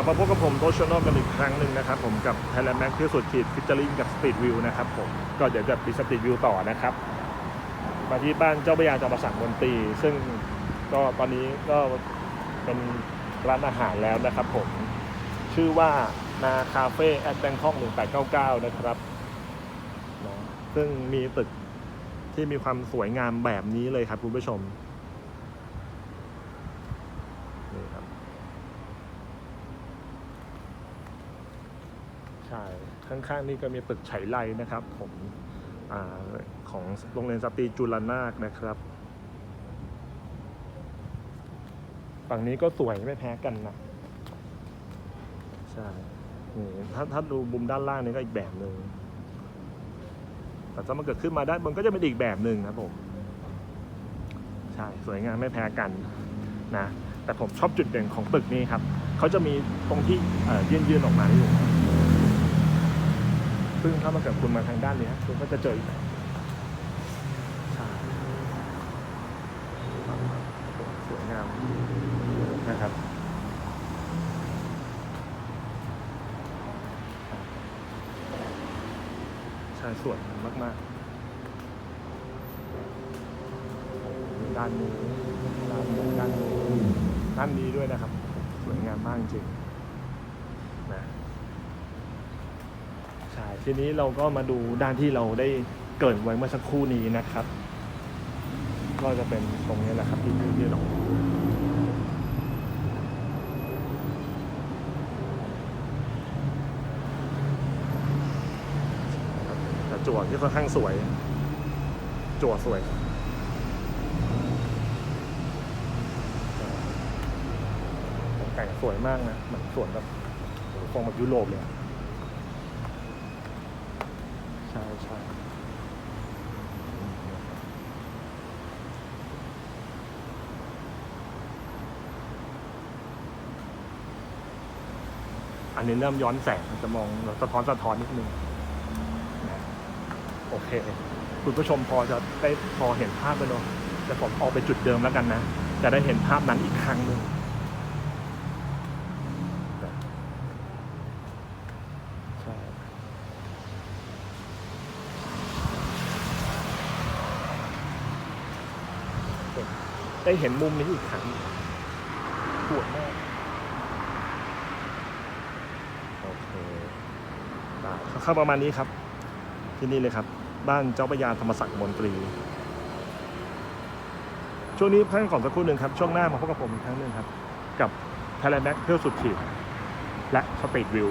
ลับมาพบกับผมโตชโนกันอีกครั้งหนึ่งนะครับผมกับ Thailand Max ที่สุดขีดฟิชเจอริงกับ Street View นะครับผมก็เดี๋ยวจะปี Street View ต่อนะครับ มาที่บ้านเจ้าพระยาจอมประสังมนตรี ซึ่งก็ตอนนี้ก็เป็นร้านอาหารแล้วนะครับผม ชื่อว่านาคาเฟ่แอดแบงคอก1899 นะครับ ซึ่งมีตึกที่มีความสวยงามแบบนี้เลยครับคุณผู้ชมนี่ครับ ใช่ ข้างๆนี่ก็มีตึกไฉไลนะครับผมอของโรงเรียนสตรีจุลนาคนะครับ ฝั่งนี้ก็สวยไม่แพ้กันนะ ใช่นี่ถ้าถ้าดูมุมด้านล่างนี่ก็อีกแบบหนึ่งแต่ถ้ามันเกิดขึ้นมาด้านบนก็จะเป็นอีกแบบหนึ่งครับผม ใช่ สวยงามไม่แพ้กันนะ แต่ผมชอบจุดเด่นของตึกนี้ครับ เขาจะมีตรงที่เยื่นยื่นๆออกมาอ ซึ่งถ้ามันเกิดคุณมาทางด้านนี้ยคุณก็จะเจออีกสวยงามนะครับใช่สวยมาก ๆ ด้านนี้ด้านนี้ด้านนี้ด้านนี้ด้วยนะครับ สวยงามมากจริงนะ ใช่ทีนี้เราก็มาดูด้านที่เราได้เกรินไว้เมื่อสักครู่นี้นะครับ ก็จะเป็นตรงนี้แหละครับที่ที่เราจั่วที่ค่อนข้างสวยจั่วสวยแต่งสวยมากนะเหมือนสวนแบบฟองแบบยุโรปเลย ใช่ใช่อันนี้เริ่มย้อนแสงจะมองเราสะท้อนสะท้อนนิดนึงนะโอเค คุณผู้ชมพอจะได้พอเห็นภาพไปเนาะแต่ผมเอาไปจุดเดิมแล้วกันนะ จะได้เห็นภาพนั้นอีกครั้งหนึ่งนะใช่ ได้เห็นมุมนี้อีกครั้งปวดมากโอเคได้เข้าประมาณนี้ครับ ที่นี่เลยครับ บ้านเจ้าพระยาธรรมศักดิ์มนตรี ช่วงนี้พักก่อนสักครู่หนึ่งครับ ช่วงหน้ามาพบกับผมอีกครั้งหนึ่งครับ กับ Thailand Max เที่ยวสุดขีดและสตรีทวิว